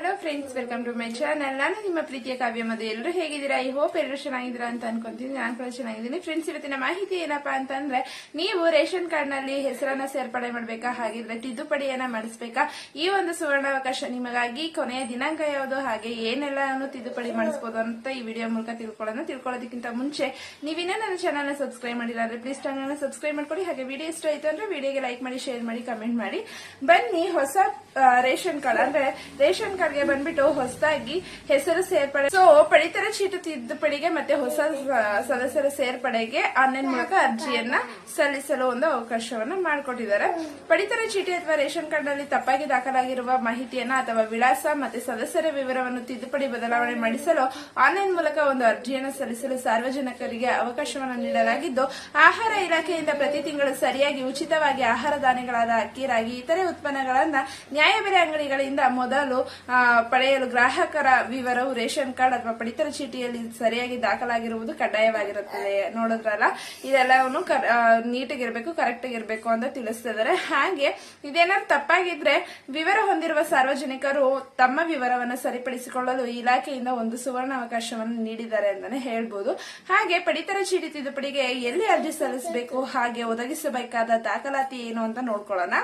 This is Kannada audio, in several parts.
Hello friends welcome to my channel ನಾನು ನಿಮ್ಮ ಪ್ರೀತಿಯ ಕಾವ್ಯ ಮದು ಎಲ್ಲರೂ ಹೇಗಿದ್ದೀರಾ? ಐ ಹೋಪ್ ಎಲ್ಲರೂ ಚೆನ್ನಾಗಿದ್ದೀರಾ ಅಂತ ಅನ್ಕೊಂತೀನಿ. ನಾನು ಕೂಡ ಚೆನ್ನಾಗಿದ್ದೀನಿ. ಫ್ರೆಂಡ್ಸ್ ಇವತ್ತಿನ ಮಾಹಿತಿ ಏನಪ್ಪಾ ಅಂತಂದ್ರೆ, ನೀವು ರೇಷನ್ ಕಾರ್ಡ್ನಲ್ಲಿ ಹೆಸರನ್ನ ಸೇರ್ಪಡೆ ಮಾಡ್ಬೇಕಾ? ಹಾಗಿದ್ರೆ ತಿದ್ದುಪಡಿಯನ್ನ ಮಾಡಿಸ್ಬೇಕಾ? ಈ ಒಂದು ಸುವರ್ಣಾವಕಾಶ ನಿಮಗಾಗಿ ಕೊನೆಯ ದಿನಾಂಕ ಯಾವುದು? ಹಾಗೆ ಏನೆಲ್ಲ ತಿದ್ದುಪಡಿ ಮಾಡಿಸಬಹುದು ಅಂತ ಈ ವಿಡಿಯೋ ಮೂಲಕ ತಿಳ್ಕೊಳ್ಳೋಣ. ತಿಳ್ಕೊಳ್ಳೋದಕ್ಕಿಂತ ಮುಂಚೆ, ನೀವಿನ್ನ ನನ್ನ ಚಾನಲ್ನ ಸಬ್ಸ್ಕ್ರೈಬ್ ಮಾಡಿಲ್ಲ ಅಂದ್ರೆ ಪ್ಲೀಸ್ ಚಾನಲ್ನ ಸಬ್ಸ್ಕ್ರೈಬ್ ಮಾಡ್ಕೊಳ್ಳಿ. ಹಾಗೆ ವಿಡಿಯೋ ಇಷ್ಟ ಆಯ್ತು ಅಂದ್ರೆ ವಿಡಿಯೋಗೆ ಲೈಕ್ ಮಾಡಿ ಶೇರ್ ಮಾಡಿ ಕಮೆಂಟ್ ಮಾಡಿ. ಬನ್ನಿ ಹೊಸ ರೇಷನ್ ಕಾರ್ಡ್. ಅಂದ್ರೆ ರೇಷನ್ ಕಾರ್ಡ್ಗೆ ಬಂದ್ಬಿಟ್ಟು ಹೊಸದಾಗಿ ಹೆಸರು ಸೇರ್ಪಡೆ ಸೊ ಪಡಿತರ ಚೀಟು ತಿದ್ದುಪಡಿಗೆ ಮತ್ತೆ ಹೊಸ ಸದಸ್ಯರ ಸೇರ್ಪಡೆಗೆ ಆನ್ಲೈನ್ ಮೂಲಕ ಅರ್ಜಿಯನ್ನ ಸಲ್ಲಿಸಲು ಒಂದು ಅವಕಾಶವನ್ನ ಮಾಡಿಕೊಟ್ಟಿದ್ದಾರೆ. ಪಡಿತರ ಚೀಟಿ ಅಥವಾ ರೇಷನ್ ಕಾರ್ಡ್ನಲ್ಲಿ ತಪ್ಪಾಗಿ ದಾಖಲಾಗಿರುವ ಮಾಹಿತಿಯನ್ನ ಅಥವಾ ವಿಳಾಸ ಮತ್ತೆ ಸದಸ್ಯರ ವಿವರವನ್ನು ತಿದ್ದುಪಡಿ ಬದಲಾವಣೆ ಮಾಡಿಸಲು ಆನ್ಲೈನ್ ಮೂಲಕ ಒಂದು ಅರ್ಜಿಯನ್ನ ಸಲ್ಲಿಸಲು ಸಾರ್ವಜನಿಕರಿಗೆ ಅವಕಾಶವನ್ನು ನೀಡಲಾಗಿದ್ದು, ಆಹಾರ ಇಲಾಖೆಯಿಂದ ಪ್ರತಿ ತಿಂಗಳು ಸರಿಯಾಗಿ ಉಚಿತವಾಗಿ ಆಹಾರ ಧಾನ್ಯಗಳಾದ ಅಕ್ಕಿ, ರಾಗಿ, ಇತರೆ ಉತ್ಪನ್ನಗಳನ್ನ ನ್ಯಾಯಬೆಲೆ ಅಂಗಡಿಗಳಿಂದ ಮೊದಲು ಪಡೆಯಲು ಗ್ರಾಹಕರ ವಿವರವು ರೇಷನ್ ಕಾರ್ಡ್ ಅಥವಾ ಪಡಿತರ ಚೀಟಿಯಲ್ಲಿ ಸರಿಯಾಗಿ ದಾಖಲಾಗಿರುವುದು ಕಡ್ಡಾಯವಾಗಿರುತ್ತದೆ. ನೋಡಿದ್ರಲ್ಲ? ಇದೆಲ್ಲವನ್ನು ನೀಟಾಗಿರ್ಬೇಕು ಕರೆಕ್ಟ್ ಆಗಿರ್ಬೇಕು ಅಂತ ತಿಳಿಸ್ತಿದ್ದಾರೆ. ಹಾಗೆ ಇದೇನಾದ್ರು ತಪ್ಪಾಗಿದ್ರೆ ವಿವರ ಹೊಂದಿರುವ ಸಾರ್ವಜನಿಕರು ತಮ್ಮ ವಿವರವನ್ನು ಸರಿಪಡಿಸಿಕೊಳ್ಳಲು ಇಲಾಖೆಯಿಂದ ಒಂದು ಸುವರ್ಣ ಅವಕಾಶವನ್ನು ನೀಡಿದ್ದಾರೆ ಅಂತಾನೆ ಹೇಳ್ಬೋದು. ಹಾಗೆ ಪಡಿತರ ಚೀಟಿ ತಿದ್ದುಪಡಿಗೆ ಎಲ್ಲಿ ಅರ್ಜಿ ಸಲ್ಲಿಸಬೇಕು, ಹಾಗೆ ಒದಗಿಸಬೇಕಾದ ದಾಖಲಾತಿ ಏನು ಅಂತ ನೋಡ್ಕೊಳ್ಳೋಣ.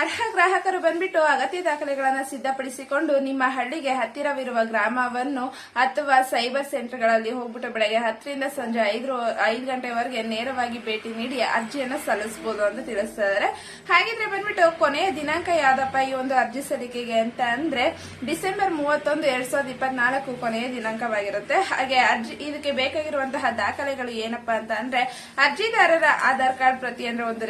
ಅರ್ಹ ಗ್ರಾಹಕರು ಬಂದ್ಬಿಟ್ಟು ಅಗತ್ಯ ದಾಖಲೆಗಳನ್ನು ಸಿದ್ಧಪಡಿಸಿಕೊಂಡು ನಿಮ್ಮ ಹಳ್ಳಿಗೆ ಹತ್ತಿರವಿರುವ ಗ್ರಾಮವನ್ನು ಅಥವಾ ಸೈಬರ್ ಸೆಂಟರ್ಗಳಲ್ಲಿ ಹೋಗ್ಬಿಟ್ಟು ಬೆಳಗ್ಗೆ ಹತ್ತರಿಂದ ಸಂಜೆ ಐದು ಐದು ಗಂಟೆವರೆಗೆ ನೇರವಾಗಿ ಭೇಟಿ ನೀಡಿ ಅರ್ಜಿಯನ್ನು ಸಲ್ಲಿಸಬಹುದು ಅಂತ ತಿಳಿಸ್ತಾರೆ ಹಾಗಿದ್ರೆ ಬಂದ್ಬಿಟ್ಟು ಕೊನೆಯ ದಿನಾಂಕ ಯಾವ್ದಪ್ಪ ಈ ಒಂದು ಅರ್ಜಿ ಸಲ್ಲಿಕೆಗೆ ಅಂತ ಅಂದ್ರೆ ಡಿಸೆಂಬರ್ ಮೂವತ್ತೊಂದು ಎರಡ್ ಸಾವಿರದ ಇಪ್ಪತ್ನಾಲ್ಕು ಕೊನೆಯ ದಿನಾಂಕವಾಗಿರುತ್ತೆ. ಹಾಗೆ ಅರ್ಜಿ, ಇದಕ್ಕೆ ಬೇಕಾಗಿರುವಂತಹ ದಾಖಲೆಗಳು ಏನಪ್ಪಾ ಅಂತ ಅಂದ್ರೆ ಅರ್ಜಿದಾರರ ಆಧಾರ್ ಕಾರ್ಡ್ ಪ್ರತಿ ಅಂದ್ರೆ ಒಂದು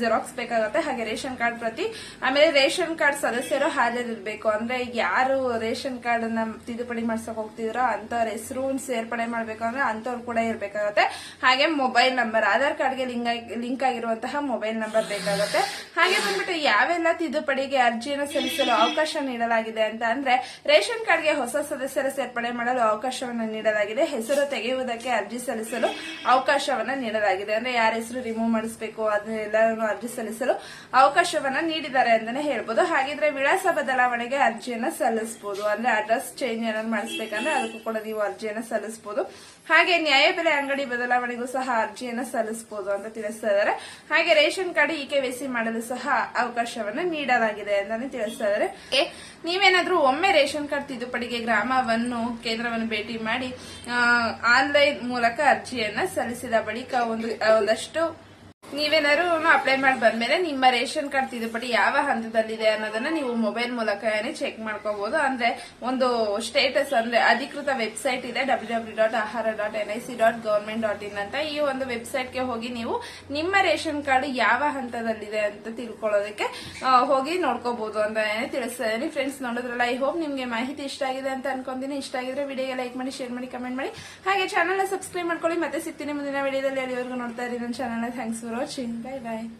ಜೆರಾಕ್ಸ್ ಬೇಕಾಗುತ್ತೆ, ಹಾಗೆ ರೇಷನ್ ಕಾರ್ಡ್ ಪ್ರತಿ ಆಮೇಲೆ ರೇಷನ್ ಕಾರ್ಡ್ ಸದಸ್ಯರು ಇರಬೇಕು ಅಂದ್ರೆ ಈಗ ಯಾರು ರೇಷನ್ ಕಾರ್ಡ್ ಅನ್ನ ತಿದ್ದುಪಡಿ ಮಾಡ್ಸಕ್ ಹೋಗ್ತಿದ್ರೋ ಅಂತವ್ರ ಹೆಸರು ಸೇರ್ಪಡೆ ಮಾಡ್ಬೇಕು ಅಂದ್ರೆ ಅಂತವ್ರು ಕೂಡ ಇರ್ಬೇಕಾಗತ್ತೆ. ಹಾಗೆ ಮೊಬೈಲ್ ನಂಬರ್, ಆಧಾರ್ ಕಾರ್ಡ್ಗೆ ಲಿಂಕ್ ಲಿಂಕ್ ಆಗಿರುವಂತಹ ಮೊಬೈಲ್ ನಂಬರ್ ಬೇಕಾಗುತ್ತೆ. ಹಾಗೆ ಬಂದ್ಬಿಟ್ಟು ಯಾವೆಲ್ಲ ತಿದ್ದುಪಡಿಗೆ ಅರ್ಜಿಯನ್ನು ಸಲ್ಲಿಸಲು ಅವಕಾಶ ನೀಡಲಾಗಿದೆ ಅಂತ ಅಂದ್ರೆ ರೇಷನ್ ಕಾರ್ಡ್ಗೆ ಹೊಸ ಸದಸ್ಯರ ಸೇರ್ಪಡೆ ಮಾಡಲು ಅವಕಾಶವನ್ನು ನೀಡಲಾಗಿದೆ. ಹೆಸರು ತೆಗೆಯುವುದಕ್ಕೆ ಅರ್ಜಿ ಸಲ್ಲಿಸಲು ಅವಕಾಶವನ್ನ ನೀಡಲಾಗಿದೆ. ಅಂದ್ರೆ ಯಾರ ಹೆಸರು ರಿಮೂವ್ ಮಾಡಿಸಬೇಕು ಅದನ್ನೆಲ್ಲರೂ ಅರ್ಜಿ ಸಲ್ಲಿಸಲು ಅವಕಾಶವನ್ನ ನೀಡಿದ್ದಾರೆ ಅಂತಾನೆ ಹೇಳ್ಬೋದು. ಹಾಗಿದ್ರೆ ವಿಳಾಸ ಬದಲಾವಣೆಗೆ ಅರ್ಜಿಯನ್ನ ಸಲ್ಲಿಸಬಹುದು ಅಂದ್ರೆ ಅಡ್ರೆಸ್ ಚೇಂಜ್ ಏನಾದ್ರು ಮಾಡಿಸ್ಬೇಕಂದ್ರೆ ಅದಕ್ಕೂ ಕೂಡ ನೀವು ಅರ್ಜಿಯನ್ನ ಸಲ್ಲಿಸಬಹುದು ಹಾಗೆ ನ್ಯಾಯಬೆಲೆ ಅಂಗಡಿ ಬದಲಾವಣೆಗೂ ಸಹ ಅರ್ಜಿಯನ್ನ ಸಲ್ಲಿಸಬಹುದು ಅಂತ ತಿಳಿಸ್ತಾ ಇದ್ದಾರೆ. ಹಾಗೆ ರೇಷನ್ ಕಾರ್ಡ್ ಇ ಸಿ ಮಾಡಲು ಸಹ ಅವಕಾಶವನ್ನ ನೀಡಲಾಗಿದೆ ಅಂತಾನೆ ತಿಳಿಸ್ತಾ ಇದ್ದಾರೆ. ನೀವೇನಾದ್ರೂ ಒಮ್ಮೆ ರೇಷನ್ ಕಾರ್ಡ್ ತಿದ್ದುಪಡಿಗೆ ಗ್ರಾಮವನ್ನು, ಕೇಂದ್ರವನ್ನು ಭೇಟಿ ಮಾಡಿ ಆನ್ಲೈನ್ ಮೂಲಕ ಅರ್ಜಿಯನ್ನ ಸಲ್ಲಿಸಿದ ಬಳಿಕ ಒಂದು ಒಂದಷ್ಟು ನೀವೇನಾದ್ರು ಅಪ್ಲೈ ಮಾಡಿ ಬಂದ್ಮೇಲೆ ನಿಮ್ಮ ರೇಷನ್ ಕಾರ್ಡ್ ತಿದ್ದುಪಡಿ ಯಾವ ಹಂತದಲ್ಲಿದೆ ಅನ್ನೋದನ್ನ ನೀವು ಮೊಬೈಲ್ ಮೂಲಕ ಚೆಕ್ ಮಾಡ್ಕೋಬಹುದು ಅಂದ್ರೆ ಒಂದು ಸ್ಟೇಟಸ್ ಅಂದ್ರೆ ಅಧಿಕೃತ ವೆಬ್ಸೈಟ್ ಇದೆ W dot ahara dot N I C dot government dot in ಅಂತ. ಈ ಒಂದು ವೆಬ್ಸೈಟ್ಗೆ ಹೋಗಿ ನೀವು ನಿಮ್ಮ ರೇಷನ್ ಕಾರ್ಡ್ ಯಾವ ಹಂತದಲ್ಲಿದೆ ಅಂತ ತಿಳ್ಕೊಳ್ಳೋದಕ್ಕೆ ಹೋಗಿ ನೋಡ್ಕೋಬಹುದು ಅಂತ ತಿಳಿಸ್ತಾ ಫ್ರೆಂಡ್ಸ್ ನೋಡಿದ್ರಲ್ಲ ಐ ಹೋಪ್ ನಿಮ್ಗೆ ಮಾಹಿತಿ ಇಷ್ಟ ಆಗಿದೆ ಅಂತ ಅನ್ಕೊಂತೀನಿ. ಇಷ್ಟ ಆಗಿದ್ರೆ ವಿಡಿಯೋಗೆ ಲೈಕ್ ಮಾಡಿ ಶೇರ್ ಮಾಡಿ ಕಮೆಂಟ್ ಮಾಡಿ. ಹಾಗೆ ಚಾನಲ್ ಸಬ್ಸ್ಕ್ರೈಬ್ ಮಾಡ್ಕೊಳ್ಳಿ. ಮತ್ತೆ ಸಿಗ್ತೀನಿ ಮುಂದಿನ ವಿಡಿಯೋದಲ್ಲಿ. ಅಲ್ಲಿವರೆಗೂ ನೋಡ್ತಾ ಇದ್ದೀನಿ ನನ್ನ channel thanks for watching. Bye bye.